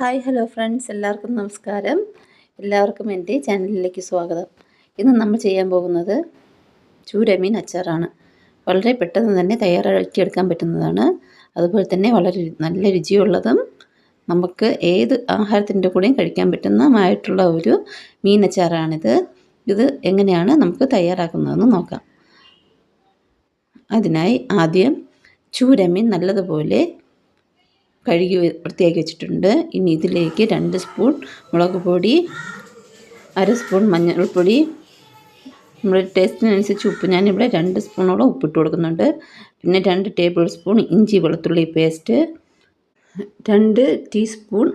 Hi hello friends. എല്ലാവർക്കും നമസ്കാരം. എല്ലാവർക്കും എന്റെ ചാനലിലേക്ക് സ്വാഗതം. ഇന്ന് നമ്മൾ ചെയ്യാൻ പോകുന്നത് ചൂരമീൻ അച്ചാറാണ്. വളരെ പെട്ടെന്ന് തന്നെ തയ്യാറാക്കിയെടുക്കാൻ പറ്റുന്നതാണ്. അതുപോലെ തന്നെ വളരെ നല്ല രുചിയുള്ളതും നമുക്ക് ഏത് ആഹാരത്തിന്റെ കൂടെയും കഴിക്കാൻ പറ്റുന്നതുമായിട്ടുള്ള ഒരു മീൻ അച്ചാറാണിത്. ഇത് എങ്ങനെയാണ് നമുക്ക് തയ്യാറാക്കുന്നതെന്ന് നോക്കാം. അതിനായി ആദ്യം ചൂരമീൻ നല്ലതുപോലെ കഴുകി വൃത്തിയാക്കി വെച്ചിട്ടുണ്ട്. ഇനി ഇതിലേക്ക് രണ്ട് സ്പൂൺ മുളക് പൊടി അര സ്പൂൺ മഞ്ഞൾപ്പൊടി. നമ്മുടെ ടേസ്റ്റിനനുസരിച്ച് ഉപ്പ്. ഞാനിവിടെ രണ്ട് സ്പൂണോളം ഉപ്പിട്ട് കൊടുക്കുന്നുണ്ട്. പിന്നെ രണ്ട് ടേബിൾ സ്പൂൺ ഇഞ്ചി വെളുത്തുള്ളി പേസ്റ്റ്. രണ്ട് ടീസ്പൂൺ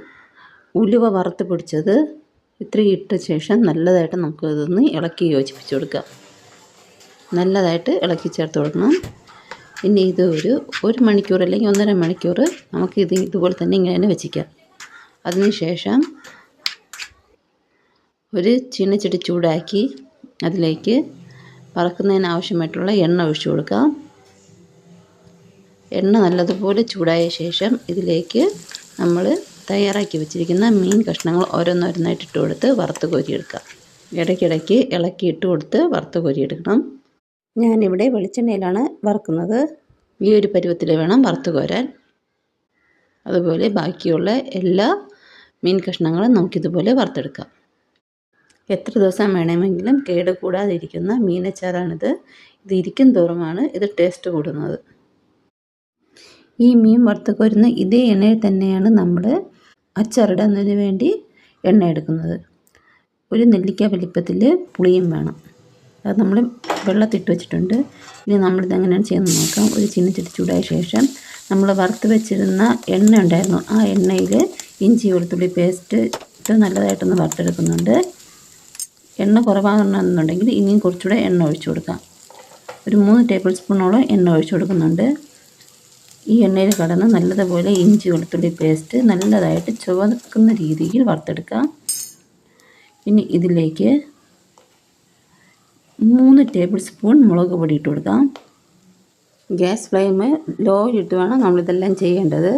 ഉലുവ വറുത്ത് പൊടിച്ചത്. ഇത്രയും ഇട്ട ശേഷം നല്ലതായിട്ട് നമുക്ക് ഇതൊന്ന് ഇളക്കി യോജിപ്പിച്ച് കൊടുക്കാം. നല്ലതായിട്ട് ഇളക്കി ചേർത്ത് കൊടുക്കണം. ഇനി ഇത് ഒരു ഒരു മണിക്കൂർ അല്ലെങ്കിൽ ഒന്നര മണിക്കൂർ നമുക്ക് ഇത് ഇതുപോലെ തന്നെ ഇങ്ങനെ തന്നെ വെച്ചിക്കാം. അതിനുശേഷം ഒരു ചീനച്ചട്ടി ചൂടാക്കി അതിലേക്ക് വറക്കുന്നതിന് ആവശ്യമായിട്ടുള്ള എണ്ണ ഒഴിച്ചു കൊടുക്കാം. എണ്ണ നല്ലതുപോലെ ചൂടായ ശേഷം ഇതിലേക്ക് നമ്മൾ തയ്യാറാക്കി വെച്ചിരിക്കുന്ന മീൻ കഷ്ണങ്ങൾ ഓരോന്നോരോന്നായിട്ട് ഇട്ട് കൊടുത്ത് വറുത്ത് കോരിയെടുക്കാം. ഇടയ്ക്കിടയ്ക്ക് ഇളക്കി ഇട്ട് കൊടുത്ത് വറുത്ത് കോരിയെടുക്കണം. ഞാനിവിടെ വെളിച്ചെണ്ണയിലാണ് വറുക്കുന്നത്. ഈ ഒരു പരുവത്തിൽ വേണം വറുത്ത് കോരാൻ. അതുപോലെ ബാക്കിയുള്ള എല്ലാ മീൻ കഷ്ണങ്ങളും നമുക്കിതുപോലെ വറുത്തെടുക്കാം. എത്ര ദിവസം വേണമെങ്കിലും കേട് കൂടാതിരിക്കുന്ന മീനച്ചാറാണിത്. ഇത് ഇരിക്കും തോറുമാണ് ഇത് ടേസ്റ്റ് കൂടുന്നത്. ഈ മീൻ വറുത്ത് കോരുന്ന ഇതേ എണ്ണയിൽ തന്നെയാണ് നമ്മൾ അച്ചാറിടുന്നതിന് വേണ്ടി എണ്ണ എടുക്കുന്നത്. ഒരു നെല്ലിക്ക വലിപ്പത്തിൽ പുളിയും വേണം. അത് നമ്മൾ വെള്ളത്തിട്ട് വെച്ചിട്ടുണ്ട്. ഇനി നമ്മളിത് എങ്ങനെയാണ് ചെയ്യുന്നത് നോക്കാം. ഒരു ചീനച്ചട്ടി ചൂടായ ശേഷം നമ്മൾ വറുത്ത് വെച്ചിരുന്ന എണ്ണ ഉണ്ടായിരുന്നു. ആ എണ്ണയിൽ ഇഞ്ചി വെളുത്തുള്ളി പേസ്റ്റ് ഇട്ട് നല്ലതായിട്ടൊന്ന് വറുത്തെടുക്കുന്നുണ്ട്. എണ്ണ കുറവാണെന്നുണ്ടെങ്കിൽ ഇനിയും കുറച്ചുകൂടെ എണ്ണ ഒഴിച്ചു കൊടുക്കാം. ഒരു മൂന്ന് ടേബിൾ സ്പൂണോളം എണ്ണ ഒഴിച്ചു കൊടുക്കുന്നുണ്ട്. ഈ എണ്ണയിൽ കടന്ന് നല്ലതുപോലെ ഇഞ്ചി വെളുത്തുള്ളി പേസ്റ്റ് നല്ലതായിട്ട് ചുവക്കുന്ന രീതിയിൽ വറുത്തെടുക്കാം. ഇനി ഇതിലേക്ക് മൂന്ന് ടേബിൾ സ്പൂൺ മുളക് പൊടി ഇട്ട് കൊടുക്കാം. ഗ്യാസ് ഫ്ലെയിം ലോ ഇട്ട് വേണം നമ്മളിതെല്ലാം ചെയ്യേണ്ടത്.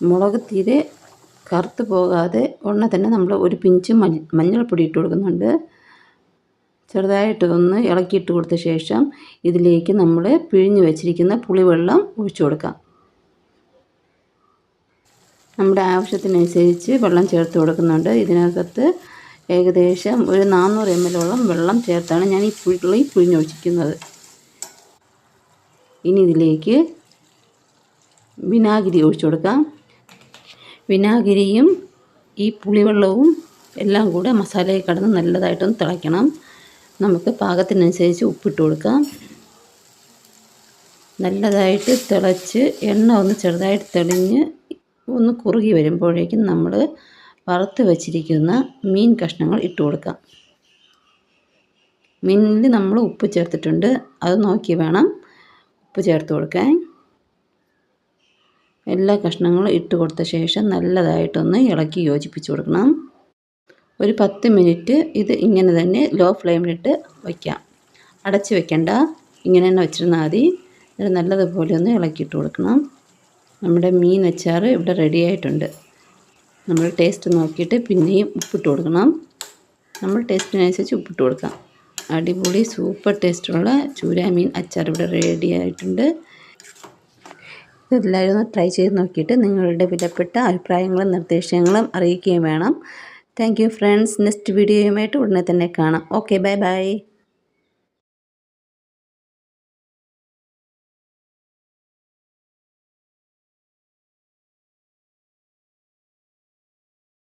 മുളക് തീരെ കറുത്ത് പോകാതെ ഉടനെ തന്നെ നമ്മൾ ഒരു പിഞ്ച് മഞ്ഞൾപ്പൊടി ഇട്ട് കൊടുക്കുന്നുണ്ട്. ചെറുതായിട്ട് ഒന്ന് ഇളക്കിയിട്ട് കൊടുത്ത ശേഷം ഇതിലേക്ക് നമ്മൾ പിഴിഞ്ഞ് വെച്ചിരിക്കുന്ന പുളിവെള്ളം ഒഴിച്ചു കൊടുക്കാം. നമ്മുടെ ആവശ്യത്തിനനുസരിച്ച് വെള്ളം ചേർത്ത് കൊടുക്കുന്നുണ്ട്. ഇതിനകത്ത് ഏകദേശം ഒരു നാനൂറ് എം എല്ലോളം വെള്ളം ചേർത്താണ് ഞാൻ ഈ പുളി പുഴിഞ്ഞൊഴിച്ചിരിക്കുന്നത് ഇനി ഇതിലേക്ക് വിനാഗിരി ഒഴിച്ചു കൊടുക്കാം. വിനാഗിരിയും ഈ പുളിവെള്ളവും എല്ലാം കൂടെ മസാലയിൽ കടന്ന് നല്ലതായിട്ടൊന്ന് തിളയ്ക്കണം. നമുക്ക് പാകത്തിനനുസരിച്ച് ഉപ്പിട്ട് കൊടുക്കാം. നല്ലതായിട്ട് തിളച്ച് എണ്ണ ഒന്ന് ചെറുതായിട്ട് തെളിഞ്ഞ് ഒന്ന് കുറുകി വരുമ്പോഴേക്കും നമ്മൾ വറുത്ത് വച്ചിരിക്കുന്ന മീൻ കഷ്ണങ്ങൾ ഇട്ട് കൊടുക്കാം. മീനിൽ നമ്മൾ ഉപ്പ് ചേർത്തിട്ടുണ്ട്. അത് നോക്കി വേണം ഉപ്പ് ചേർത്ത് കൊടുക്കാൻ. എല്ലാ കഷ്ണങ്ങളും ഇട്ട് കൊടുത്ത ശേഷം നല്ലതായിട്ടൊന്ന് ഇളക്കി യോജിപ്പിച്ച് കൊടുക്കണം. ഒരു പത്ത് മിനിറ്റ് ഇത് ഇങ്ങനെ തന്നെ ലോ ഫ്ലെയിമിലിട്ട് വയ്ക്കാം. അടച്ച് വെക്കണ്ട. ഇങ്ങനെ തന്നെ വെച്ചിരുന്നാൽ മതി. നല്ലതുപോലെ ഒന്ന് ഇളക്കിയിട്ട് കൊടുക്കണം. നമ്മുടെ മീൻ അച്ചാർ ഇവിടെ റെഡി ആയിട്ടുണ്ട്. നമ്മൾ ടേസ്റ്റ് നോക്കിയിട്ട് പിന്നെയും ഉപ്പിട്ട് കൊടുക്കണം. നമ്മൾ ടേസ്റ്റിനനുസരിച്ച് ഉപ്പിട്ട് കൊടുക്കാം. അടിപൊളി സൂപ്പർ ടേസ്റ്റുള്ള ചൂരാമീൻ അച്ചാർ ഇവിടെ റെഡി ആയിട്ടുണ്ട്. ഇതെല്ലാവരും ഒന്ന് ട്രൈ ചെയ്ത് നോക്കിയിട്ട് നിങ്ങളുടെ വിലപ്പെട്ട അഭിപ്രായങ്ങളും നിർദ്ദേശങ്ങളും അറിയിക്കുകയും വേണം. താങ്ക് ഫ്രണ്ട്സ് നെക്സ്റ്റ് വീഡിയോയുമായിട്ട് ഉടനെ തന്നെ കാണാം. Okay bye bye